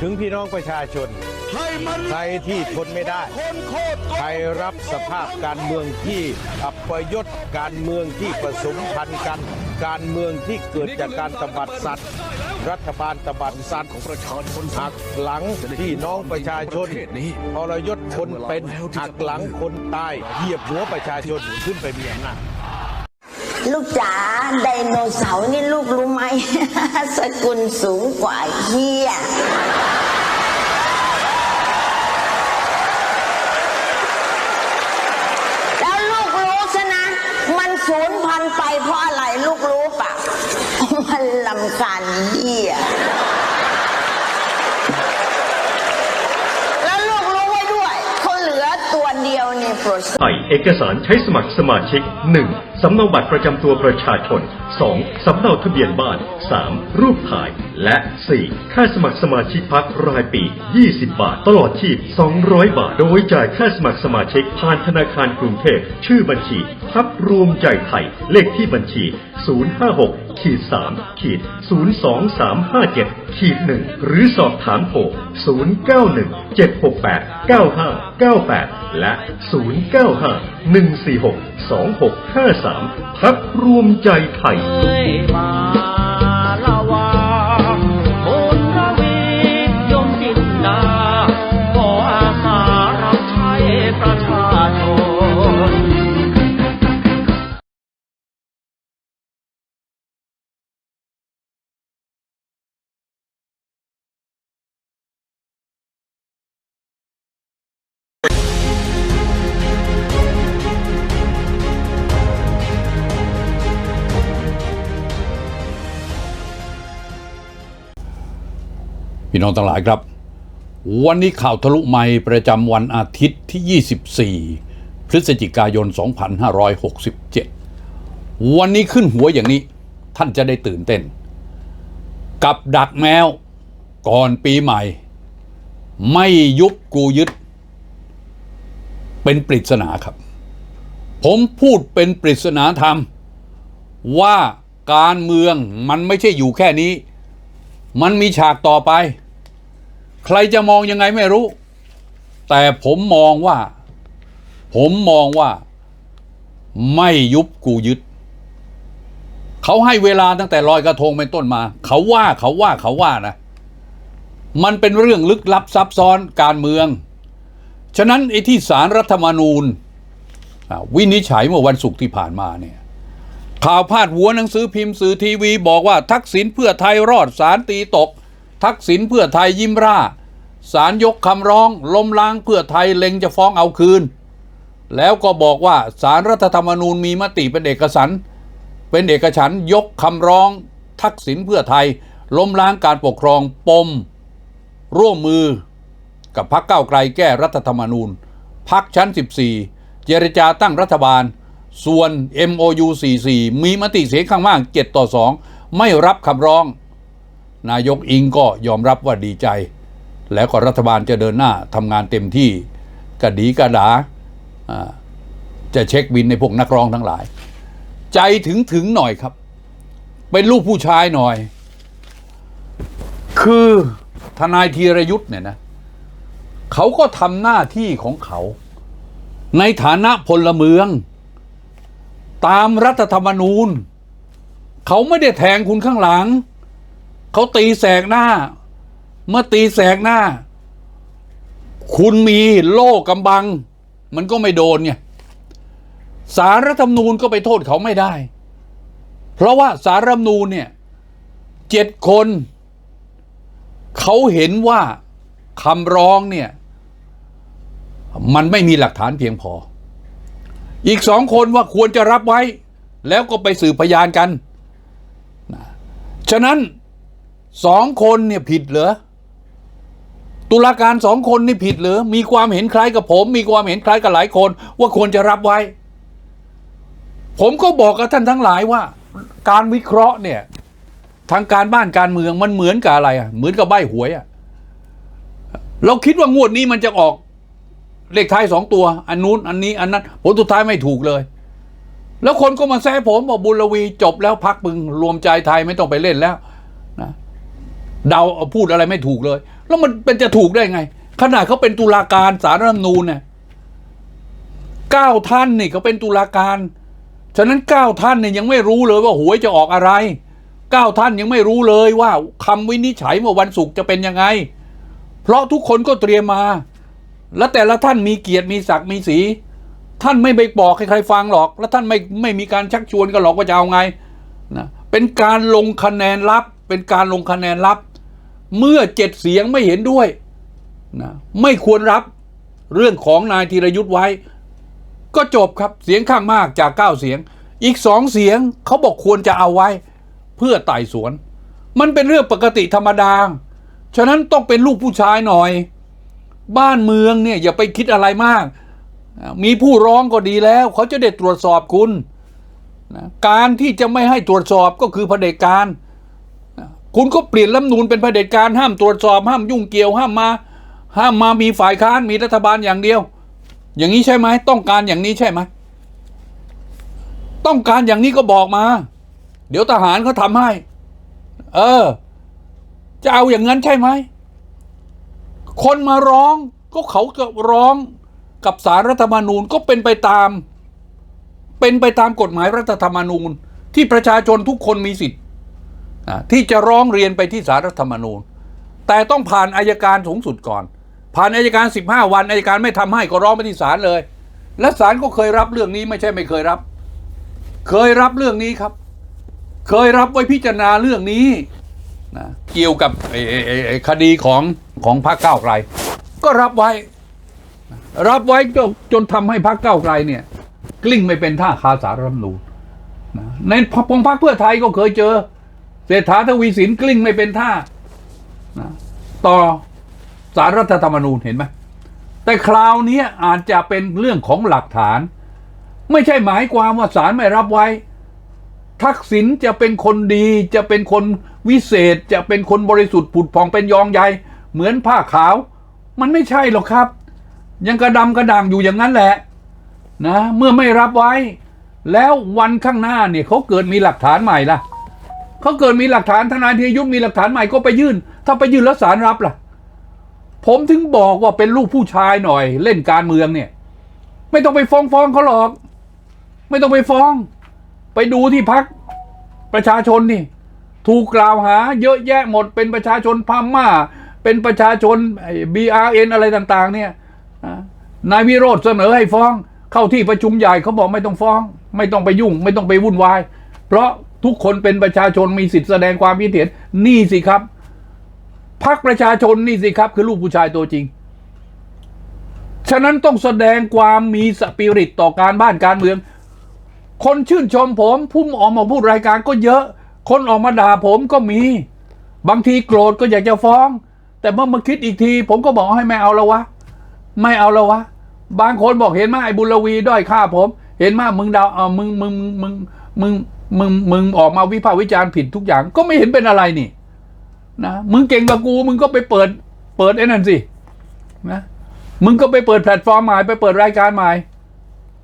ถึงพี่น้องประชาชนให้มันใครที่ทนไม่ได้คนโคตรใครรับสภาพการเมืองที่อัปยศการเมืองที่ผสมพันธุ์กัน การเมืองที่เกิดจากการตบัดสัตว์ รัฐบาลตบัดสัตว์ของประชาชนหักหลังพี่น้องประชาชนประเทศนี้ทรยศคนเป็นหักหลังคนตายเหยียบหัวประชาชนขึ้นไปมีอำนาจลูกจ๋าไดโนเสาร์นี่ลูกรู้ไหม สกุลสูงกว่าเฮียแล้วลูกรู้ซะนะ มันสูญพันธุ์ไปเพราะอะไร ลูกรู้ปะมันลำคาญเฮียแล้วลูกรู้ไว้ด้วยเขาเหลือตัวเดียวในโปรเซถ่ายเอกสารใช้สมัครสมาชิก 1. สำเนาบัตรประจำตัวประชาชน 2. สำเนาทะเบียนบ้าน 3. รูปถ่าย และ 4. ค่าสมัครสมาชิกพักรายปี 20 บาท ตลอดชีพ 200 บาท โดยจ่ายค่าสมัครสมาชิกผ่านธนาคารกรุงเทพ ชื่อบัญชี พักรวมใจไทย เลขที่บัญชี 056ขีด3ขีด02357ขีด1หรือสอบถามโทร091 768 9598 และ 095 146 2653พักรวมใจไทย พี่น้องทั้งหลายครับ วันนี้ข่าวทะลุไมค์ประจำวันอาทิตย์ที่ 24 พฤศจิกายน 2567 วันนี้ขึ้นหัวอย่างนี้ท่านจะได้ตื่นเต้น กับดักแมวก่อนปีใหม่ ไม่ยุบกูยึด เป็นปริศนาครับ ผมพูดเป็นปริศนาธรรม ว่าการเมืองมันไม่ใช่อยู่แค่นี้ มันมีฉากต่อไป ใครจะมองยังไงไม่รู้ แต่ผมมองว่า ผมมองว่า ไม่ยุบกูยึด เขาให้เวลาตั้งแต่ลอยกระทงเป็นต้นมา เขาว่าเขาว่าเขาว่านะ มันเป็นเรื่องลึกลับซับซ้อนการเมือง ฉะนั้นไอ้ที่สารรัฐธรรมนูญวินิจฉัยเมื่อวันศุกร์ที่ผ่านมาเนี่ยข่าวพาดหัวหนังสือพิมพ์สื่อทีวี บอกว่าทักษิณเพื่อไทยรอดสารตีตก ทักษิณเพื่อไทยยิ้มร่า สารยกคำร้องล้มล้างเพื่อไทยเล็งจะฟ้องเอาคืน แล้วก็บอกว่าสารรัฐธรรมนูญมีมติเป็นเอกสันเป็นเอกฉันยกคำร้องทักษิณเพื่อไทย ล้มล้างการปกครองปม ร่วมมือกับพรรคก้าไกลแก้รัฐธรรมนูญพรรคชั้น 14 เจรจาตั้งรัฐบาล ส่วน MOU 44 มีมติเสียงข้างมาก 7 ต่อ 2 ไม่รับคำร้อง นายกอิงก็ยอมรับว่าดีใจ แล้วก็รัฐบาลจะเดินหน้าทำงานเต็มที่กระดีกระดาจะเช็คบินในพวกนักร้องทั้งหลาย ใจถึงถึงหน่อยครับ เป็นลูกผู้ชายหน่อย คือทนายธีรยุทธ์เนี่ยนะเขาก็ทำหน้าที่ของเขา ในฐานะพลเมือง ตามรัฐธรรมนูญ เขาไม่ได้แทงคุณข้างหลัง เขาตีแสกหน้า เมื่อตีแสกหน้า คุณมีโล่กำบัง มันก็ไม่โดนไงสารรัฐธรรมนูญก็ไปโทษเขาไม่ได้ เพราะว่าสารรัฐธรรมนูญเนี่ยเจ็ดคน เขาเห็นว่าคำร้องเนี่ย มันไม่มีหลักฐานเพียงพอ อีกสองคนว่าควรจะรับไว้ แล้วก็ไปสืบพยานกันนะฉะนั้นสองคนเนี่ยผิดเหรอ ตุลาการสองคนนี่ผิดหรือ มีความเห็นคล้ายกับผม มีความเห็นคล้ายกับหลายคน ว่าควรจะรับไว้ ผมก็บอกกับท่านทั้งหลายว่า การวิเคราะห์เนี่ย ทางการบ้านการเมืองมันเหมือนกับอะไรอะเหมือนกับใบหวยอะเราคิดว่างวดนี้มันจะออกเลขท้ายสองตัว อันนู้นอันนี้อันนั้นผลสุดท้ายไม่ถูกเลย แล้วคนก็มาแซะผมบอกบุญลวีจบแล้วพักมึงรวมใจไทยไม่ต้องไปเล่นแล้วนะเดาพูดอะไรไม่ถูกเลย แล้วมันเป็นจะถูกได้ไง ขนาดเขาเป็นตุลาการสารรัฐธรรมนูญเนี่ยเก้าท่านนี่เขาเป็นตุลาการ ฉะนั้นเก้าท่านเนี่ยยังไม่รู้เลยว่าหวยจะออกอะไรเก้าท่านยังไม่รู้เลยว่าคำวินิจฉัยเมื่อวันศุกร์จะเป็นยังไง เพราะทุกคนก็เตรียมมา และแต่ละท่านมีเกียรติมีศักดิ์มีสี ท่านไม่ไปบอกให้ใครฟังหรอก และท่านไม่ไม่มีการชักชวนกันหรอกว่าจะเอาไงนะเป็นการลงคะแนนลับ เป็นการลงคะแนนลับ เมื่อเจ็ดเสียงไม่เห็นด้วยนะไม่ควรรับเรื่องของนายธีรยุทธ์ไว้ ก็จบครับเสียงข้างมากจากเก้าเสียง อีกสองเสียงเขาบอกควรจะเอาไว้ เพื่อไต่สวน มันเป็นเรื่องปกติธรรมดา ฉะนั้นต้องเป็นลูกผู้ชายหน่อย บ้านเมืองเนี่ยอย่าไปคิดอะไรมาก มีผู้ร้องก็ดีแล้ว เขาจะได้ตรวจสอบคุณนะการที่จะไม่ให้ตรวจสอบก็คือเผด็จการ คุณก็เปลี่ยนรัฐมนูนเป็นเผด็จการห้ามตรวจสอบห้ามยุ่งเกี่ยวห้ามมา ห้ามมามีฝ่ายค้านมีรัฐบาลอย่างเดียว อย่างนี้ใช่ไหมต้องการอย่างนี้ใช่ไหมต้องการอย่างนี้ก็บอกมา เดี๋ยวทหารเขาทำให้ เออ จะเอาอย่างนั้นใช่ไหมคนมาร้องก็เขาก็ร้องกับสารรัฐธรรมนูญก็เป็นไปตาม เป็นไปตามกฎหมายรัฐธรรมนูญ ที่ประชาชนทุกคนมีสิทธิ์ ที่จะร้องเรียนไปที่สารรัฐธรรมนูญ แต่ต้องผ่านอายการสูงสุดก่อน ผ่านอายการ 15 วันอายการไม่ทำให้ก็ร้องไปที่ศาลเลย และศาลก็เคยรับเรื่องนี้ไม่ใช่ไม่เคยรับ เคยรับเรื่องนี้ครับ เคยรับไว้พิจารณาเรื่องนี้นะเกี่ยวกับคดีของของพรรคก้าวไกล ก็รับไว้ รับไว้จนจนทำให้พรรคก้าวไกลเนี่ย กลิ้งไม่เป็นท่าคาสารรัฐธรรมนูญนะในพงพรรคเพื่อไทยก็เคยเจอ เศรษฐาทวีสินกลิ้งไม่เป็นท่านะต่อสารรัฐธรรมนูญเห็นไหมแต่คราวนี้อาจจะเป็นเรื่องของหลักฐาน ไม่ใช่หมายความว่าศาลไม่รับไว้ ทักษิณจะเป็นคนดีจะเป็นคนวิเศษจะเป็นคนบริสุทธิ์ผุดผ่องเป็นยองใยเหมือนผ้าขาว มันไม่ใช่หรอกครับ ยังกระดำกระด่างอยู่อย่างนั้นแหละนะเมื่อไม่รับไว้ แล้ววันข้างหน้าเนี่ยเขาเกิดมีหลักฐานใหม่ล่ะ เขาเกิดมีหลักฐานทนายธีรยุทธมีหลักฐานใหม่ก็ไปยื่น ถ้าไปยื่นแล้วศาลรับล่ะ ผมถึงบอกว่าเป็นลูกผู้ชายหน่อย เล่นการเมืองเนี่ย ไม่ต้องไปฟ้องฟ้องเขาหรอก ไม่ต้องไปฟ้อง ไปดูที่พักประชาชนนี่ ถูกกล่าวหา เยอะแยะหมดเป็นประชาชนพม่า เป็นประชาชนบีอาร์เออะไรต่างๆ เนี่ยนายวิโรธเสนอให้ฟ้อง เข้าที่ประชุมใหญ่เขาบอกไม่ต้องฟ้อง ไม่ต้องไปยุ่ง ไม่ต้องไปวุ่นวาย เพราะ ทุกคนเป็นประชาชนมีสิทธิแสดงความคิดเห็นนี่สิครับพักประชาชนนี่สิครับ คือลูกผู้ชายตัวจริง ฉะนั้นต้องแสดงความมีสปิริตต่อการบ้านการเมือง คนชื่นชมผมพุ่มออกมาพูดรายการก็เยอะ คนออกมาด่าผมก็มี บางทีโกรธก็อยากจะฟ้อง แต่เมื่อมาคิดอีกที ผมก็บอกให้ไม่เอาแล้ววะ ไม่เอาแล้ววะ บางคนบอกเห็นไหมไอ้บุญลวีด้อยค่าผม เห็นไหมมึงดาวเออมึงมึงมึงมึง มึงมึงออกมาวิพากษ์วิจารณ์ผิดทุกอย่างก็ไม่เห็นเป็นอะไรนี่นะมึงเก่งกว่ากู มึงก็ไปเปิด เปิดไอ้นั่นสินะมึงก็ไปเปิดแพลตฟอร์มใหม่ไปเปิดรายการใหม่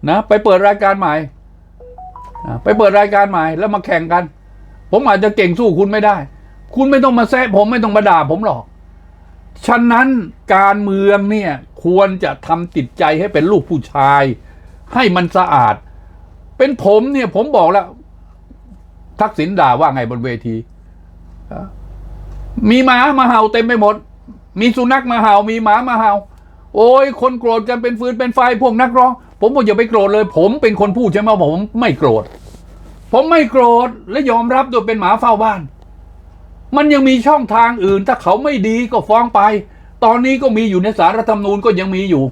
นะไปเปิดรายการใหม่นะไปเปิดรายการใหม่แล้วมาแข่งกัน ผมอาจจะเก่งสู้คุณไม่ได้ คุณไม่ต้องมาแซะผมไม่ต้องมาด่าผมหรอก ฉะนั้นการเมืองเนี่ยควรจะทำจิตใจให้เป็นลูกผู้ชาย ให้มันสะอาด เป็นผมเนี่ยผมบอกแล้ว ทักษิณด่าว่าไงบนเวที มีหมามาเห่าเต็มไปหมด มีสุนัขมาเห่า มีหมามาเห่า โอ้ยคนโกรธกันเป็นฟืนเป็นไฟพวกนักร้อง ผมบอกอย่าไปโกรธเลย ผมเป็นคนพูดใช่ไหมผมไม่โกรธ ผมไม่โกรธและยอมรับโดยเป็นหมาเฝ้าบ้าน มันยังมีช่องทางอื่น ถ้าเขาไม่ดีก็ฟ้องไป ตอนนี้ก็มีอยู่ในสารรัฐธรรมนูญก็ยังมีอยู่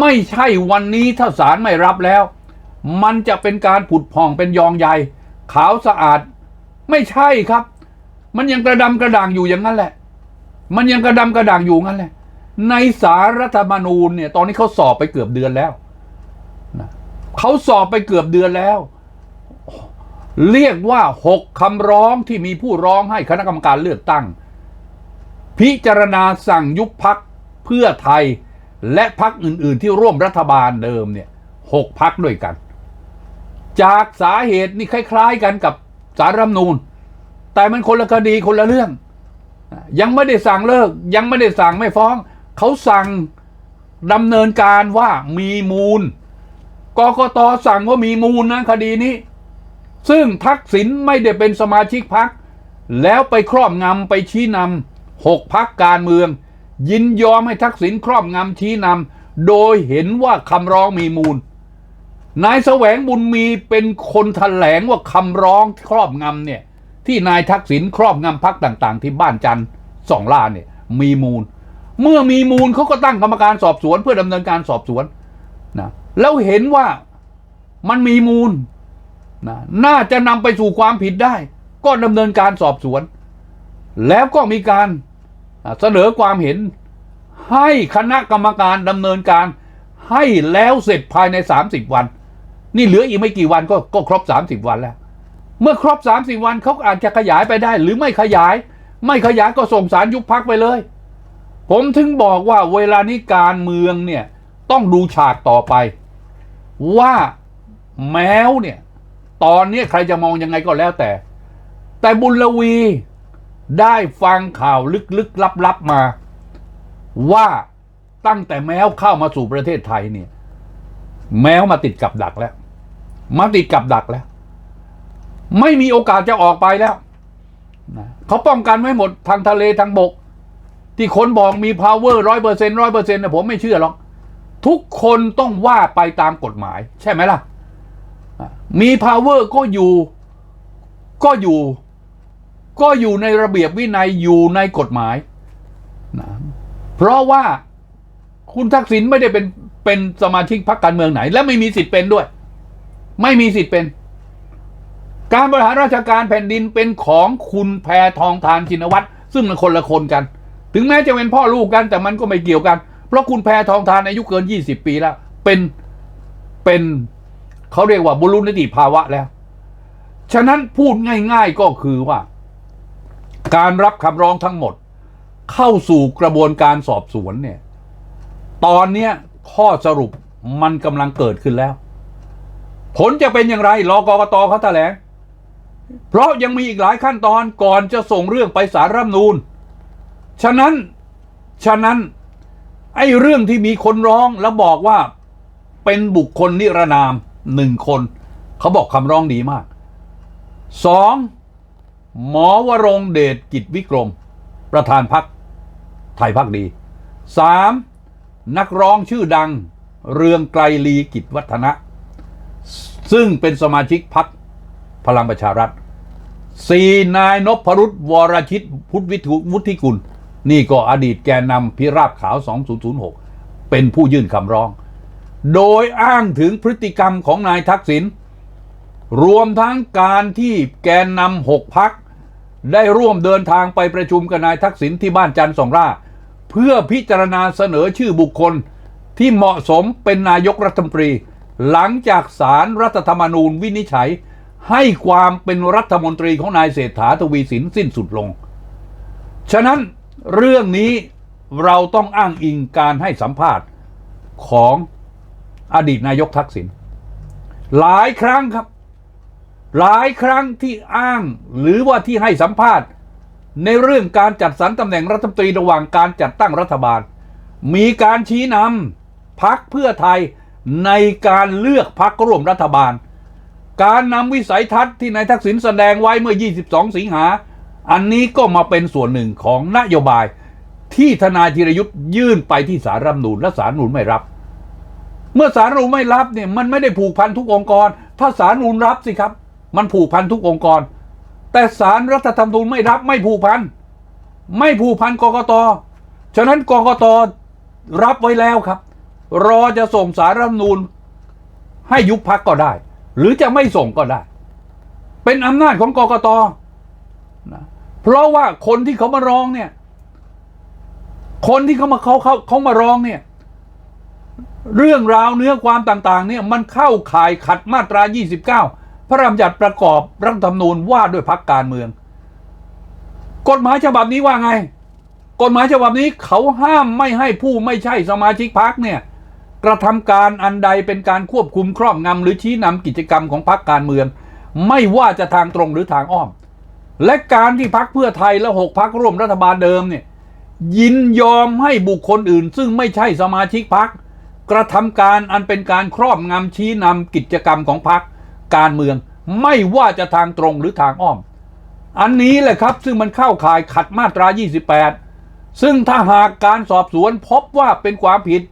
ไม่ใช่วันนี้ถ้าศาลไม่รับแล้ว มันจะเป็นการผุดผ่องเป็นยองใย ขาวสะอาด ไม่ใช่ครับ มันยังกระดำกระด่างอยู่อย่างนั้นแหละ มันยังกระดำกระด่างอยู่งั้นแหละ ในสารรัฐธรรมนูญเนี่ย ตอนนี้เขาสอบไปเกือบเดือนแล้วนะเขาสอบไปเกือบเดือนแล้ว เรียกว่าหกคำร้องที่มีผู้ร้องให้คณะกรรมการเลือกตั้ง พิจารณาสั่งยุบพักเพื่อไทยและพักอื่น ๆ ที่ร่วมรัฐบาลเดิมเนี่ยหกพักด้วยกัน จากสาเหตุนี่คล้าย ๆ กันกับสารรัฐมนูญแต่มันคนละคดีคนละเรื่อง ยังไม่ได้สั่งเลิก ยังไม่ได้สั่งไม่ฟ้อง เขาสั่งดำเนินการว่ามีมูลกกตสั่งว่ามีมูลนะคดีนี้ ซึ่งทักษิณไม่ได้เป็นสมาชิกพัก แล้วไปครอบงำไปชี้นำหกพักการเมือง ยินยอมให้ทักษิณครอบงำชี้นำโดยเห็นว่าคำร้องมีมูล นายแสวงบุญมีเป็นคนแถลงว่าคำร้องครอบงำเนี่ย ที่นายทักษิณครอบงำพักต่างๆ ที่บ้านจันทร์สองล่าเนี่ย มีมูล เมื่อมีมูลเขาก็ตั้งกรรมการสอบสวนเพื่อดำเนินการสอบสวนนะแล้วเห็นว่ามันมีมูลนะน่าจะนำไปสู่ความผิดได้ ก็ดำเนินการสอบสวน แล้วก็มีการเสนอความเห็นให้คณะกรรมการดำเนินการให้แล้วเสร็จภายใน 30 วัน นี่เหลืออีกไม่กี่วันก็ก็ครบ 30 วันแล้ว เมื่อครบ 30 วันเขาอาจจะขยายไปได้ หรือไม่ขยาย ไม่ขยายก็ส่งสารยุบพักไปเลย ผมถึงบอกว่าเวลานี้การเมืองเนี่ยต้องดูฉากต่อไป ว่าแมวเนี่ย ตอนนี้ใครจะมองยังไงก็แล้วแต่ แต่บุญลวีได้ฟังข่าวลึกๆลับๆมา ว่าตั้งแต่แมวเข้ามาสู่ประเทศไทยเนี่ย แมวมาติดกับดักแล้ว มาติดกับดักแล้ว ไม่มีโอกาสจะออกไปแล้วนะเขาป้องกันไว้หมดทางทะเลทางบก ที่คนบอกมี power ร้อยเปอร์เซ็นร้อยเปอร์เซ็นต์นะผมไม่เชื่อหรอก ทุกคนต้องว่าไปตามกฎหมาย ใช่ไหมล่ะอะ มี power ก็อยู่ก็อยู่ ก็อยู่ในระเบียบวินัยอยู่ในกฎหมายนะเพราะว่าคุณทักษิณไม่ได้เป็น เป็นสมาชิกพรรคการเมืองไหน และไม่มีสิทธิ์เป็นด้วย ไม่มีสิทธิ์เป็น การบริหารราชการแผ่นดินเป็นของคุณแพทองทานชินวัตรซึ่งมันคนละคนกัน ถึงแม้จะเป็นพ่อลูกกัน แต่มันก็ไม่เกี่ยวกัน เพราะคุณแพทองทานอายุเกิน20ปีแล้ว เป็นเป็นเขาเรียกว่าบุรุษนิติภาวะแล้ว ฉะนั้นพูดง่าย ๆก็คือว่า การรับคำร้องทั้งหมด เข้าสู่กระบวนการสอบสวนเนี่ย ตอนเนี้ย ข้อสรุปมันกำลังเกิดขึ้นแล้ว ผลจะเป็นอย่างไรรอกรกตเขาแถลง เพราะยังมีอีกหลายขั้นตอนก่อนจะส่งเรื่องไปสารรัฐนูญฉะนั้น ฉะนั้น ไอ้เรื่องที่มีคนร้องแล้วบอกว่าเป็นบุคคลนิรนามหนึ่งคน เขาบอกคำร้องดีมากสองหมอวรงเดชกิจวิกรม ประธานพักไทยพักดีสาม นักร้องชื่อดังเรืองไกลลีกิจวัฒนะ ซึ่งเป็นสมาชิกพักพลังประชารัฐสี่นายนพรุษวรชิตพุทธวิทุวุฒิกุล นี่ก็อดีตแกนนำพิราบขาว 2006 เป็นผู้ยื่นคำร้อง โดยอ้างถึงพฤติกรรมของนายทักษิณรวมทั้งการที่แกนนำหกพัก ได้ร่วมเดินทางไปประชุมกับนายทักษิณที่บ้านจันทร์สองร่า เพื่อพิจารณาเสนอชื่อบุคคลที่เหมาะสมเป็นนายกรัฐมนตรี หลังจากสารรัฐธรรมนูญวินิจฉัย ให้ความเป็นรัฐมนตรีของนายเศรษฐาทวีสินสิ้นสุดลง ฉะนั้นเรื่องนี้เราต้องอ้างอิงการให้สัมภาษณ์ของอดีตนายกทักษิณหลายครั้งครับ หลายครั้งที่อ้างหรือว่าที่ให้สัมภาษณ์ ในเรื่องการจัดสรรตำแหน่งรัฐมนตรีระหว่างการจัดตั้งรัฐบาล มีการชี้นำพักเพื่อไทยในการเลือกพักร่วมรัฐบาล การนำวิสัยทัศน์ที่นายทักษิณแสดงไว้เมื่อ 22 สิงหา อันนี้ก็มาเป็นส่วนหนึ่งของนโยบาย ที่ทนายธีรยุทธ์ยื่นไปที่สารรัฐมนูญและสารนูญไม่รับ เมื่อสารนูญไม่รับเนี่ยมันไม่ได้ผูกพันทุกองค์กร ถ้าสารนูญรับสิครับ มันผูกพันทุกองค์กร แต่สารรัฐธรรมนูญไม่รับไม่ผูกพัน ไม่ผูกพันกกต ฉะนั้นกกตรับไว้แล้วครับ รอจะส่งสารรัฐธรรมนูญให้ยุบพักก็ได้ หรือจะไม่ส่งก็ได้ เป็นอำนาจของกกตนะเพราะว่าคนที่เขามาร้องเนี่ย คนที่เขามาเขาเขาเขามาร้องเนี่ย เรื่องราวเนื้อความต่าง ๆ เนี่ยมันเข้าข่ายขัดมาตรา 29 พระราชบัญญัติประกอบรัฐธรรมนูญว่าด้วยพักการเมือง กฎหมายฉบับนี้ว่าไง กฎหมายฉบับนี้เขาห้ามไม่ให้ผู้ไม่ใช่สมาชิกพักเนี่ยกระทำการอันใดเป็นการควบคุมครอบงำหรือชี้นำกิจกรรมของพรรคการเมือง ไม่ว่าจะทางตรงหรือทางอ้อม และการที่พักเพื่อไทยและหกพักร่วมรัฐบาลเดิมเนี่ยยินยอมให้บุคคลอื่น ซึ่งไม่ใช่สมาชิกพักกระทำการอันเป็นการครอบงำชี้นำกิจกรรมของพัก การเมือง ไม่ว่าจะทางตรงหรือทางอ้อม อันนี้แหละครับซึ่งมันเข้าข่ายขัดมาตรา 28 ซึ่งถ้าหากการสอบสวนพบว่าเป็นความผิด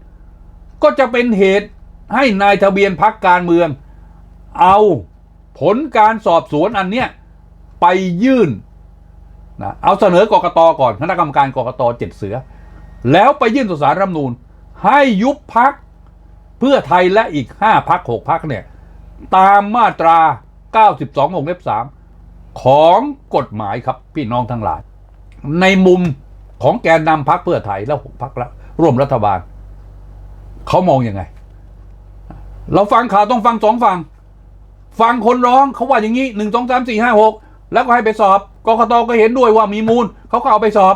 ก็จะเป็นเหตุให้นายทะเบียนพักการเมือง เอาผลการสอบสวนอันเนี้ยไปยื่นนะเอาเสนอกกตก่อนคณะกรรมการกกตเจ็ดเสือ แล้วไปยื่นต่อสารรัฐมนูญให้ยุบพักเพื่อไทยและอีก 5พัก6พักเนี่ย ตามมาตรา 92วงเล็บ3ของกฎหมายครับพี่น้องทั้งหลาย ในมุมของแกนนำพักเพื่อไทยและหกพักร่วมรัฐบาล เขามองยังไง เราฟังข่าวต้องฟังสองฝั่งฟังคนร้องเขาว่าอย่างนี้หนึ่งสองสามสี่ห้าหกแล้วก็ให้ไปสอบกกตก็เห็นด้วยว่ามีมูลเขาก็เอาไปสอบ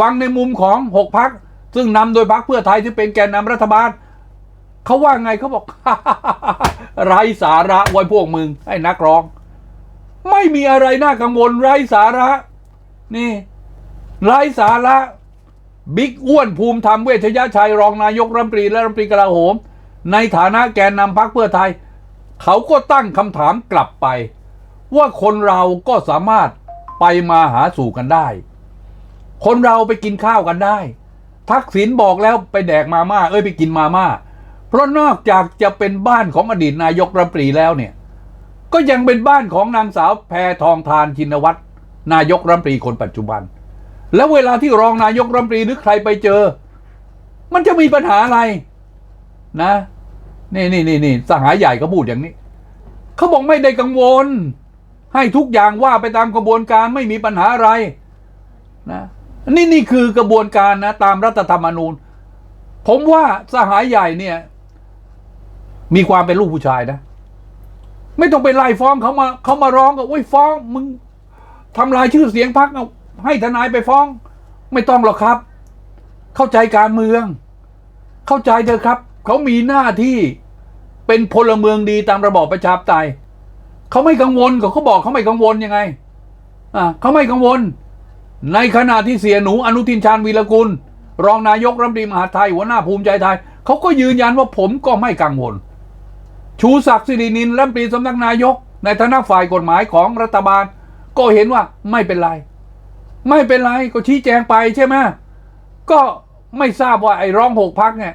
ฟังในมุมของหกพักซึ่งนำโดยพักเพื่อไทยที่เป็นแกนนำรัฐบาลเขาว่าไงเขาบอก ไร้สาระไว้พวกมึงให้นักร้อง ไม่มีอะไรน่ากังวลไร้สาระ นี่ ไร้สาระบิ๊กอ้วนภูมิธรรมเวชยชัยรองนายกรัฐมนตรีและรัฐมนตรีกลาโหม ในฐานะแกนนำพรรคเพื่อไทย เขาก็ตั้งคำถามกลับไป ว่าคนเราก็สามารถไปมาหาสู่กันได้ คนเราไปกินข้าวกันได้ ทักษิณบอกแล้วไปแดกมาม่าเอ้ยไปกินมาม่า เพราะนอกจากจะเป็นบ้านของอดีตนายกรัฐมนตรีแล้วเนี่ย ก็ยังเป็นบ้านของนางสาวแพทองทานชินวัตรนายกรัฐมนตรีคนปัจจุบัน แล้วเวลาที่รองนายกรัฐมนตรีหรือใครไปเจอ มันจะมีปัญหาอะไรนะนี่นี่นี่นี่สหายใหญ่เขาพูดอย่างนี้เขาบอกไม่ได้กังวล ให้ทุกอย่างว่าไปตามกระบวนการไม่มีปัญหาอะไรนะนี่นี่คือกระบวนการนะตามรัฐธรรมนูญ ผมว่าสหายใหญ่เนี่ย มีความเป็นลูกผู้ชายนะ ไม่ต้องไปไล่ฟ้องเขามาเขามาร้องก็โอ้ยฟ้องมึงทำลายชื่อเสียงพักเอาให้ทนายไปฟ้อง ไม่ต้องหรอกครับ เข้าใจการเมือง เข้าใจเถอะครับเขามีหน้าที่เป็นพลเมืองดีตามระบอบประชาธิปไตยเขาไม่กังวลก็เขาบอกเขาไม่กังวลยังไงอ่าเขาไม่กังวล ในขณะที่เสียหนูอนุทินชาญวีรกุล รองนายกรัฐมนตรีมหาไทยหัวหน้าภูมิใจไทยเขาก็ยืนยันว่าผมก็ไม่กังวล ชูศักดิ์สิรินินรัฐมนตรีสำนักนายก ในฐานะฝ่ายกฎหมายของรัฐบาล ก็เห็นว่าไม่เป็นไร ไม่เป็นไรก็ชี้แจงไปใช่ไหมก็ไม่ทราบว่าไอ้ร้องหกพักเนี่ย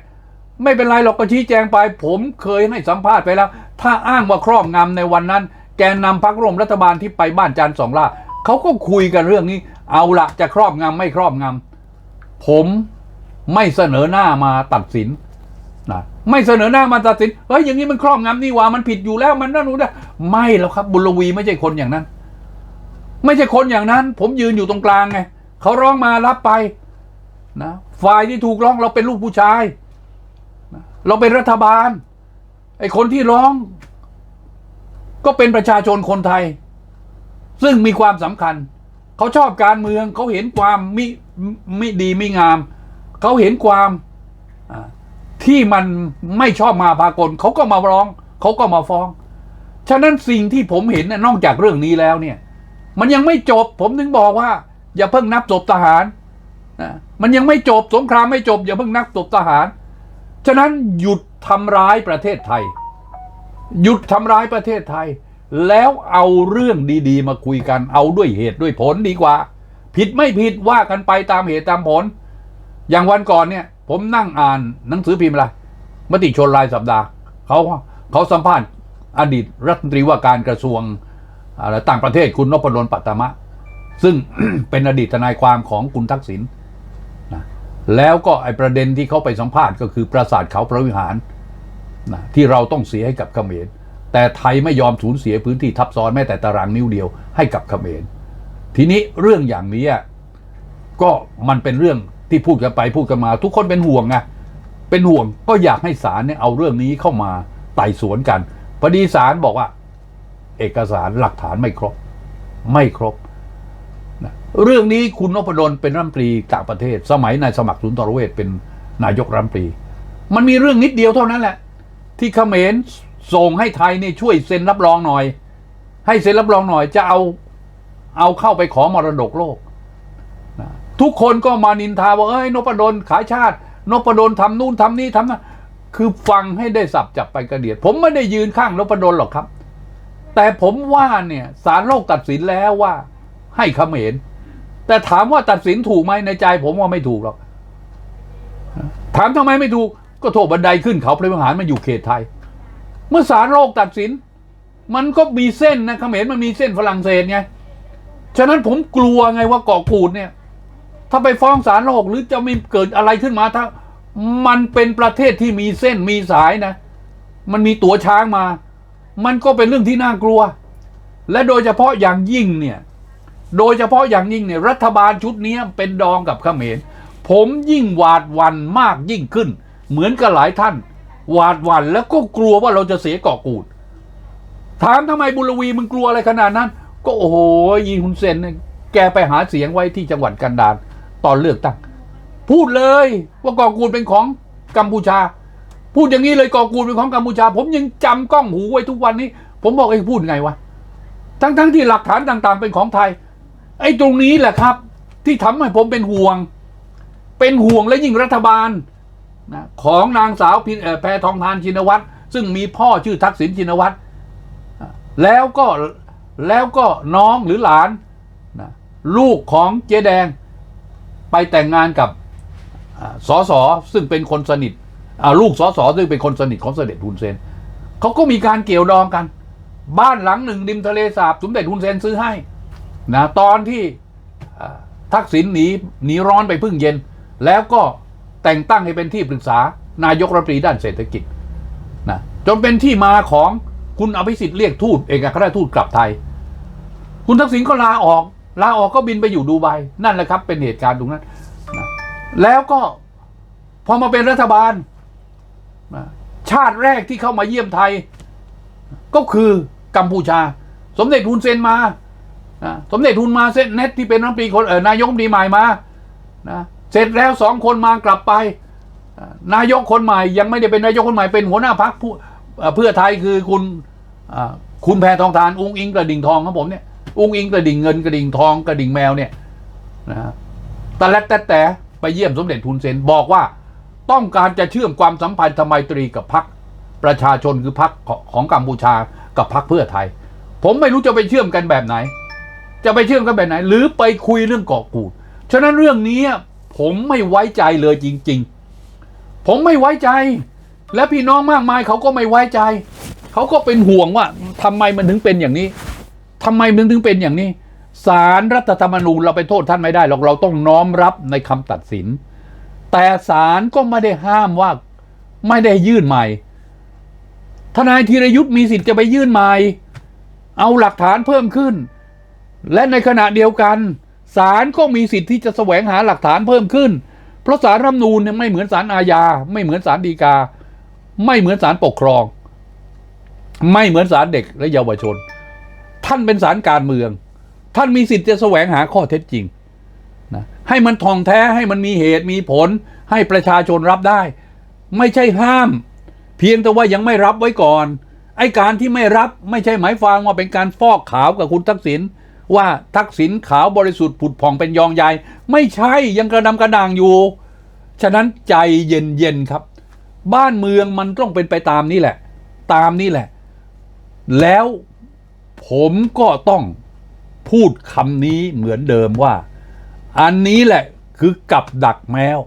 ไม่เป็นไรหรอกก็ชี้แจงไป ผมเคยให้สัมภาษณ์ไปแล้ว ถ้าอ้างว่าครอบงำในวันนั้น แกนนำพักร่วมรัฐบาลที่ไปบ้านจันทร์สองล่าเขาก็คุยกันเรื่องนี้ เอาละจะครอบงำไม่ครอบงำผมไม่เสนอหน้ามาตัดสิน นะไม่เสนอหน้ามาตัดสินเฮ้ยอย่างนี้มันครอบงำนี่ว่ามันผิดอยู่แล้วมันนั่นนู่นนะไม่แล้วครับ บุญลวีไม่ใช่คนอย่างนั้น ไม่ใช่คนอย่างนั้น ผมยืนอยู่ตรงกลางไงเขาร้องมารับไปนะฝ่ายที่ถูกร้องเราเป็นลูกผู้ชายนะเราเป็นรัฐบาลไอ้คนที่ร้อง ก็เป็นประชาชนคนไทย ซึ่งมีความสำคัญ เขาชอบการเมืองเขาเห็นความมิมิดีมิงาม เขาเห็นความ ที่มันไม่ชอบมาพากลเขาก็มาร้องเขาก็มาฟ้อง ฉะนั้นสิ่งที่ผมเห็นน่ะนอกจากเรื่องนี้แล้วเนี่ย มันยังไม่จบ ผมถึงบอกว่า อย่าเพิ่งนับศพทหารนะมันยังไม่จบสงครามไม่จบ อย่าเพิ่งนับศพทหาร ฉะนั้นหยุดทำร้ายประเทศไทย หยุดทำร้ายประเทศไทย แล้วเอาเรื่องดีๆ มาคุยกันเอาด้วยเหตุด้วยผลดีกว่า ผิดไม่ผิดว่ากันไปตามเหตุตามผล อย่างวันก่อนเนี่ย ผมนั่งอ่านหนังสือพิมพ์อะไรมติชนรายสัปดาห์เขาเขาสัมภาษณ์อดีตรัฐมนตรีว่าการกระทรวงอะไรต่างประเทศคุณนพดลปัตตมะ ซึ่งเป็นอดีตทนายความของคุณทักษิณนะแล้วก็ไอประเด็นที่เขาไปสัมภาษณ์ก็คือปราสาทเขาพระวิหารนะที่เราต้องเสียให้กับเขมร แต่ไทยไม่ยอมสูญเสียพื้นที่ทับซ้อนแม้แต่ตารางนิ้วเดียวให้กับเขมร ทีนี้เรื่องอย่างนี้ก็มันเป็นเรื่อง ที่พูดกันไปพูดกันมา ทุกคนเป็นห่วงไงเป็นห่วงก็อยากให้ศาลเนี่ยเอาเรื่องนี้เข้ามาไต่สวนกันพอดีศาลบอกว่า เอกสารหลักฐานไม่ครบ ไม่ครบนะเรื่องนี้คุณนพดลเป็นรัฐมนตรีต่างประเทศ สมัยนายสมัครสุนทรเวชเป็นนายกรัฐมนตรี มันมีเรื่องนิดเดียวเท่านั้นแหละ ที่เขมรส่งให้ไทยเนี่ยช่วยเซ็นรับรองหน่อย ให้เซ็นรับรองหน่อยจะเอาเอาเข้าไปขอมรดกโลก ทุกคนก็มานินทาว่าเอ้ยนพดลขายชาตินพดลทำนู่นทำนี่ทำนั่นคือฟังให้ได้สับจับไปกระเดียด ผมไม่ได้ยืนข้างนพดลหรอกครับ แต่ผมว่าเนี่ยสารโลกตัดสินแล้วว่า ให้เขมรแต่ถามว่าตัดสินถูกไหมในใจ ผมว่าไม่ถูกหรอกถามทำไมไม่ถูกก็โทษบันไดขึ้นเขาพระวิหารมันอยู่เขตไทย เมื่อสารโลกตัดสิน มันก็มีเส้นนะเขมรมันมีเส้นฝรั่งเศสไงฉะนั้นผมกลัวไงว่าเกาะกูดเนี่ย ถ้าไปฟ้องศาลโลกหรือจะมีเกิดอะไรขึ้นมาถ้า มันเป็นประเทศที่มีเส้นมีสายนะ มันมีตั๋วช้างมา มันก็เป็นเรื่องที่น่ากลัว และโดยเฉพาะอย่างยิ่งเนี่ย โดยเฉพาะอย่างยิ่งเนี่ยรัฐบาลชุดนี้เป็นดองกับเขมร ผมยิ่งหวาดวันมากยิ่งขึ้น เหมือนกับหลายท่าน หวาดวันแล้วก็กลัวว่าเราจะเสียเกาะกูด ถามทำไมบุรวีมึงกลัวอะไรขนาดนั้น ก็โอ้โหยีฮุนเซนเนี่ยแกไปหาเสียงไว้ที่จังหวัดกันดาร ตอนเลือกตั้ง พูดเลยว่ากอกูลเป็นของกัมพูชา พูดอย่างนี้เลยกอกูลเป็นของกัมพูชา ผมยังจำกล้องหูไว้ทุกวันนี้ ผมบอกไอ้พูดไงวะทั้งทั้งที่หลักฐานต่าง ๆ เป็นของไทย ไอ้ตรงนี้แหละครับ ที่ทำให้ผมเป็นห่วง เป็นห่วงและยิ่งรัฐบาลนะของนางสาวพินแพทองทานชินวัตรซึ่งมีพ่อชื่อทักษิณชินวัตรแล้วก็แล้วก็น้องหรือหลานนะลูกของเจ๊แดง ไปแต่งงานกับสอสอซึ่งเป็นคนสนิทลูกสอสอซึ่งเป็นคนสนิทของเสด็จฮุนเซนเขาก็มีการเกี่ยวดองกัน บ้านหลังหนึ่งริมทะเลสาบสมเด็จฮุนเซนซื้อให้นะตอนที่ทักษิณหนีหนีร้อนไปพึ่งเย็น แล้วก็แต่งตั้งให้เป็นที่ปรึกษานายกรัฐมนตรีด้านเศรษฐกิจนะจนเป็นที่มาของคุณอภิสิทธิ์เรียกทูตเอกอัครราชทูตกลับไทย คุณทักษิณก็ลาออก ลาออกก็บินไปอยู่ดูไบนั่นแหละครับ เป็นเหตุการณ์ตรงนั้นนะแล้วก็พอมาเป็นรัฐบาลนะชาติแรกที่เข้ามาเยี่ยมไทย ก็คือกัมพูชา สมเด็จฮุนเซนมานะสมเด็จฮุนมาเซนเน็ตที่เป็นรัฐมนตรีคนเออนายกรัฐมนตรีใหม่มานะเสร็จแล้วสองคนมากลับไป นายกคนใหม่ ยังไม่ได้เป็นนายกคนใหม่เป็นหัวหน้าพรรคเพื่อไทยคือคุณคุณแพทองทานอุ้งอิงกระดิ่งทองครับผมเนี่ย อุ้งอิงกระดิ่งเงินกระดิ่งทองกระดิ่งแมวเนี่ยนะตะแลดแต่แต่ไปเยี่ยมสมเด็จฮุนเซนบอกว่า ต้องการจะเชื่อมความสัมพันธ์ทไมตรีกับพรรคประชาชนคือพรรคของกัมพูชากับพรรคเพื่อไทย ผมไม่รู้จะไปเชื่อมกันแบบไหน จะไปเชื่อมกันแบบไหน หรือไปคุยเรื่องเกาะกูดฉะนั้นเรื่องนี้ผมไม่ไว้ใจเลยจริง ๆ ผมไม่ไว้ใจ และพี่น้องมากมายเขาก็ไม่ไว้ใจ เขาก็เป็นห่วงว่าทำไมมันถึงเป็นอย่างนี้ ทำไมมันถึงเป็นอย่างนี้ศารรัฐธรรมนูญเราไปโทษท่านไม่ได้หรอกเราต้องน้อมรับในคำตัดสิน แต่ศาลก็ไม่ได้ห้ามว่าไม่ได้ยื่นใหม่ ทนายธีรยุทธ์มีสิทธิ์จะไปยื่นใหม่ เอาหลักฐานเพิ่มขึ้น และในขณะเดียวกันศาลก็มีสิทธิ์ที่จะแสวงหาหลักฐานเพิ่มขึ้น เพราะศาลรัฐธรรมนูญเนี่ยไม่เหมือนศาลอาญา ไม่เหมือนศาลฎีกา ไม่เหมือนศาลปกครอง ไม่เหมือนศาลเด็กและเยาวชน ท่านเป็นศาลการเมือง ท่านมีสิทธิ์จะแสวงหาข้อเท็จจริงนะให้มันทองแท้ให้มันมีเหตุมีผล ให้ประชาชนรับได้ ไม่ใช่ห้าม เพียงแต่ว่ายังไม่รับไว้ก่อน ไอ้การที่ไม่รับไม่ใช่หมายความว่าเป็นการฟอกขาวกับคุณทักษิณว่าทักษิณขาวบริสุทธิ์ผุดผ่องเป็นยองใยไม่ใช่ยังกระดำกระด่างอยู่ ฉะนั้นใจเย็นๆครับ บ้านเมืองมันต้องเป็นไปตามนี้แหละ ตามนี้แหละ แล้ว ผมก็ต้องพูดคำนี้เหมือนเดิมว่า อันนี้แหละคือกับดักแมว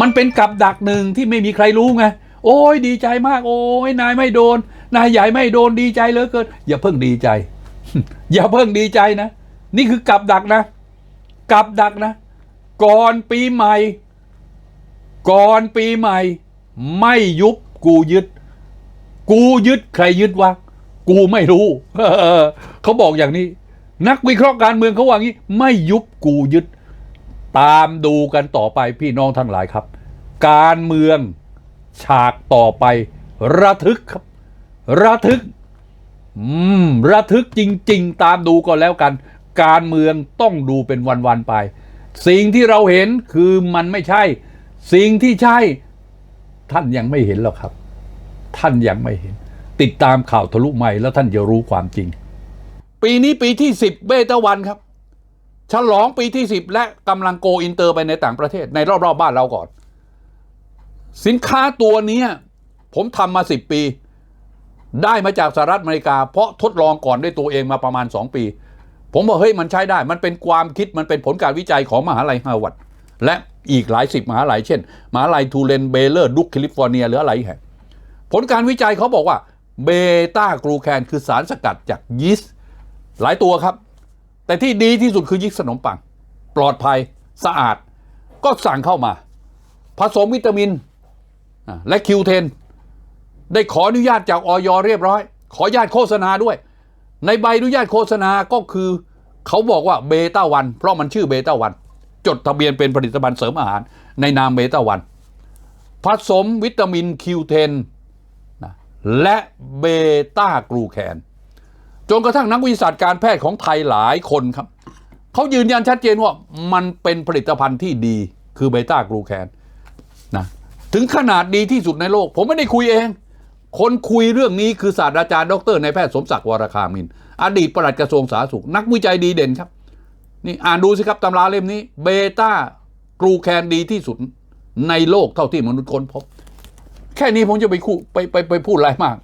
มันเป็นกับดักหนึ่งที่ไม่มีใครรู้ไง โอ้ยดีใจมาก โอ้ยนายไม่โดน นายใหญ่ไม่โดนดีใจเหลือเกิน อย่าเพิ่งดีใจ อย่าเพิ่งดีใจนะ นี่คือกับดักนะ กับดักนะ ก่อนปีใหม่ ก่อนปีใหม่ ไม่ยุบกูยึด กูยึดใครยึดวะ กูไม่รู้เขาบอกอย่างนี้ นักวิเคราะห์การเมืองเขาว่างี้ ไม่ยุบกูยึด ตามดูกันต่อไปพี่น้องทั้งหลายครับ การเมืองฉากต่อไป ระทึกครับ ระทึก อืม ระทึกจริง ๆ ตามดูก็แล้วกัน การเมืองต้องดูเป็นวัน ๆ ไป สิ่งที่เราเห็นคือมันไม่ใช่ สิ่งที่ใช่ ท่านยังไม่เห็นหรอกครับ ท่านยังไม่เห็น ติดตามข่าวทะลุใหม่แล้วท่านจะรู้ความจริง ปีนี้ปีที่ 10 เบต้าวันครับ ฉลองปีที่ 10 และกำลังโกอินเตอร์ไปในต่างประเทศในรอบๆบบ้านเราก่อน สินค้าตัวนี้ผมทำมา 10 ปี ได้มาจากสหรัฐอเมริกา เพราะทดลองก่อนด้วยตัวเองมาประมาณ 2 ปี ผมบอกเฮ้ยมันใช้ได้ มันเป็นความคิดมันเป็นผลการวิจัยของมหาลัยฮาร์วาร์ดและอีกหลายสิบมหาลัยเช่นมหาลัยทูเลนเบเลอร์ดุกแคลิฟอร์เนียหรืออะไรแห่งผลการวิจัยเขาบอกว่า เบต้ากลูแคนคือสารสกัดจากยีสต์หลายตัวครับ แต่ที่ดีที่สุดคือยีสต์ขนมปัง ปลอดภัยสะอาด ก็สั่งเข้ามา ผสมวิตามิน และคิวเทนได้ขออนุญาตจากออยเรียบร้อย ขออนุญาตโฆษณาด้วย ในใบอนุญาตโฆษณาก็คือ เขาบอกว่าเบต้าวัน เพราะมันชื่อเบต้าวัน จดทะเบียนเป็นผลิตภัณฑ์เสริมอาหาร ในนามเบต้าวันผสมวิตามินคิวเทน และเบต้ากลูแคนจนกระทั่งนักวิทยาศาสตร์การแพทย์ของไทยหลายคนครับเขายืนยันชัดเจนว่ามันเป็นผลิตภัณฑ์ที่ดีคือเบต้ากลูแคนนะถึงขนาดดีที่สุดในโลก ผมไม่ได้คุยเอง คนคุยเรื่องนี้คือศาสตราจารย์ดรนายแพทย์สมศักดิ์วรคามิน อดีตปลัดกระทรวงสาธารณสุข นักวิจัยดีเด่นครับ นี่อ่านดูสิครับตำราเล่มนี้เบต้ากลูแคนดีที่สุดในโลกเท่าที่มนุษย์ค้นพบ แค่นี้ผมจะไปคู่ไปไปไปพูดอะไรมาก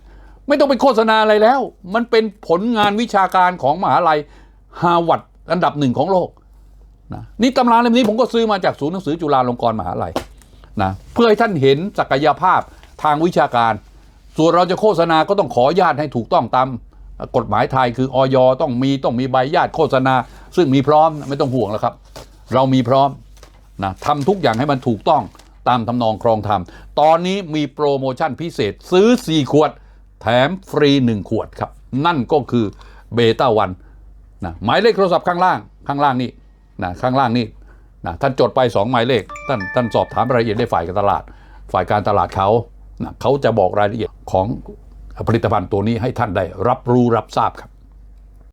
ไม่ต้องไปโฆษณาอะไรแล้ว มันเป็นผลงานวิชาการของมหาลัยฮาร์วาร์ดอันดับหนึ่งของโลกนะนี่ตำราเล่มนี้ผมก็ซื้อมาจากศูนย์หนังสือจุฬาลงกรณ์มหาลัยนะเพื่อให้ท่านเห็นศักยภาพทางวิชาการ ส่วนเราจะโฆษณาก็ต้องขออนุญาตให้ถูกต้องตามกฎหมายไทยคือออยต้องมีต้องมีใบญาตโฆษณา ซึ่งมีพร้อมไม่ต้องห่วงแล้วครับ เรามีพร้อมนะทำทุกอย่างให้มันถูกต้อง ตามทำนองครองธรรม ตอนนี้มีโปรโมชั่นพิเศษซื้อ 4 ขวด แถมฟรี 1 ขวดครับ นั่นก็คือเบต้าวันนะหมายเลขโทรศัพท์ข้างล่างข้างล่างนี่นะข้างล่างนี่นะท่านจดไป 2 หมายเลข ท่านท่านสอบถามรายละเอียดได้ฝ่ายการตลาด ฝ่ายการตลาดเขานะเขาจะบอกรายละเอียดของผลิตภัณฑ์ตัวนี้ให้ท่านได้รับรู้รับทราบครับ